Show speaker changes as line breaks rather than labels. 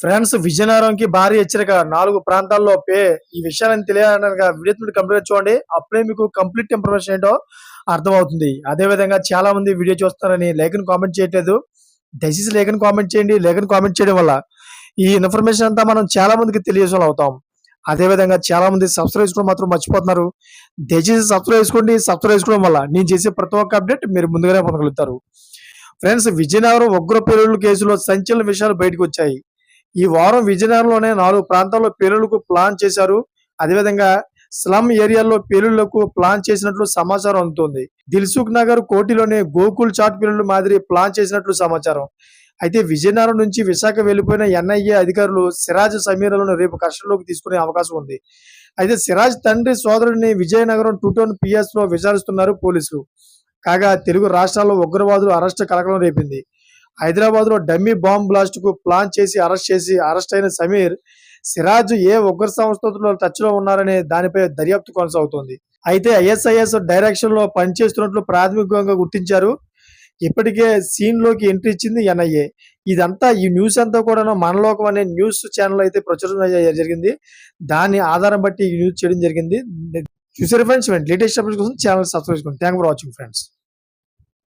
Friends విజయనగరంకి భారీ హెచ్చరిక. నాలుగు ప్రాంతాల్లో పే ఈ విషయాలను తెలియాలనగా వీడియో కంప్లీట్ చూడండి. అప్పుడే మీకు కంప్లీట్ ఇన్ఫర్మేషన్ ఏంటో అర్థమవుతుంది. అదే విధంగా చాలా మంది వీడియో చూస్తారని లేఖను కామెంట్ చేయట్లేదు. దయచేసి లేఖను కామెంట్ చేయండి. లేఖను కామెంట్ చేయడం వల్ల ఈ ఇన్ఫర్మేషన్ అంతా మనం చాలా మందికి తెలియజేసిన అవుతాం. అదే విధంగా చాలా మంది సబ్స్క్రైబ్ చేసుకోవడం మాత్రం మర్చిపోతున్నారు. దయచేసి సబ్స్క్రైబ్ చేసుకోండి. సబ్స్క్రైబ్ చేసుకోవడం వల్ల నేను చేసే ప్రతి ఒక్క అప్డేట్ మీరు ముందుగానే పొందగలుగుతారు. ఫ్రెండ్స్ విజయనగరం ఉగ్ర పేలుళ్ళ కేసులో సంచలన విషయాలు బయటకు వచ్చాయి. ఈ వారం విజయనగరంలోనే నాలుగు ప్రాంతాల్లో పేలుళ్ళకు ప్లాన్ చేశారు. అదేవిధంగా స్లమ్ ఏరియాల్లో పేలుళ్ళకు ప్లాన్ చేసినట్లు సమాచారం అందుతోంది. దిల్సుఖ్ నగర్ కోటిలోని గోకుల్ చాట్ పేలుళ్ళ మాదిరి ప్లాన్ చేసినట్లు సమాచారం. అయితే విజయనగరం నుంచి విశాఖ వెళ్ళిపోయిన ఎన్ఐఏ అధికారులు సిరాజ్ సమీరాలను రేపు కస్టడీలోకి తీసుకునే అవకాశం ఉంది. అయితే సిరాజ్ తండ్రి సోదరుడిని విజయనగరం టూ టౌన్ పిఎస్లో విచారిస్తున్నారు పోలీసులు. కాగా తెలుగు రాష్ట్రాల్లో ఉగ్రవాదులు అరెస్ట్ కలకలం రేపింది. హైదరాబాద్లో డమ్మీ బాంబ్ బ్లాస్ట్కు ప్లాన్ చేసి అరెస్ట్ చేసి అరెస్ట్ అయిన సమీర్ సిరాజ్ ఏ ఉగ్ర సంస్థతో టచ్లో ఉన్నారనే దానిపై దర్యాప్తు కొనసాగుతోంది. అయితే ఐఎస్ఐఎస్ డైరెక్షన్లో పనిచేస్తున్నట్లు ప్రాథమికంగా గుర్తించారు. ఇప్పటికే సీన్లోకి ఎంట్రీ ఇచ్చింది ఎన్ఐఏ. ఇదంతా ఈ న్యూస్ అంతా కూడా మనలోకం అనే న్యూస్ ఛానల్ అయితే ప్రచురణ అయ్యే- జరిగింది. దాని ఆధారం బట్టి ఈ న్యూస్ చేయడం జరిగింది. చూసారు ఫ్రెండ్స్ లేటెస్ట్ అప్డేట్స్ కోసం ఛానల్ సబ్స్క్రైబ్ చేసుకోండి. Thank for watching friends.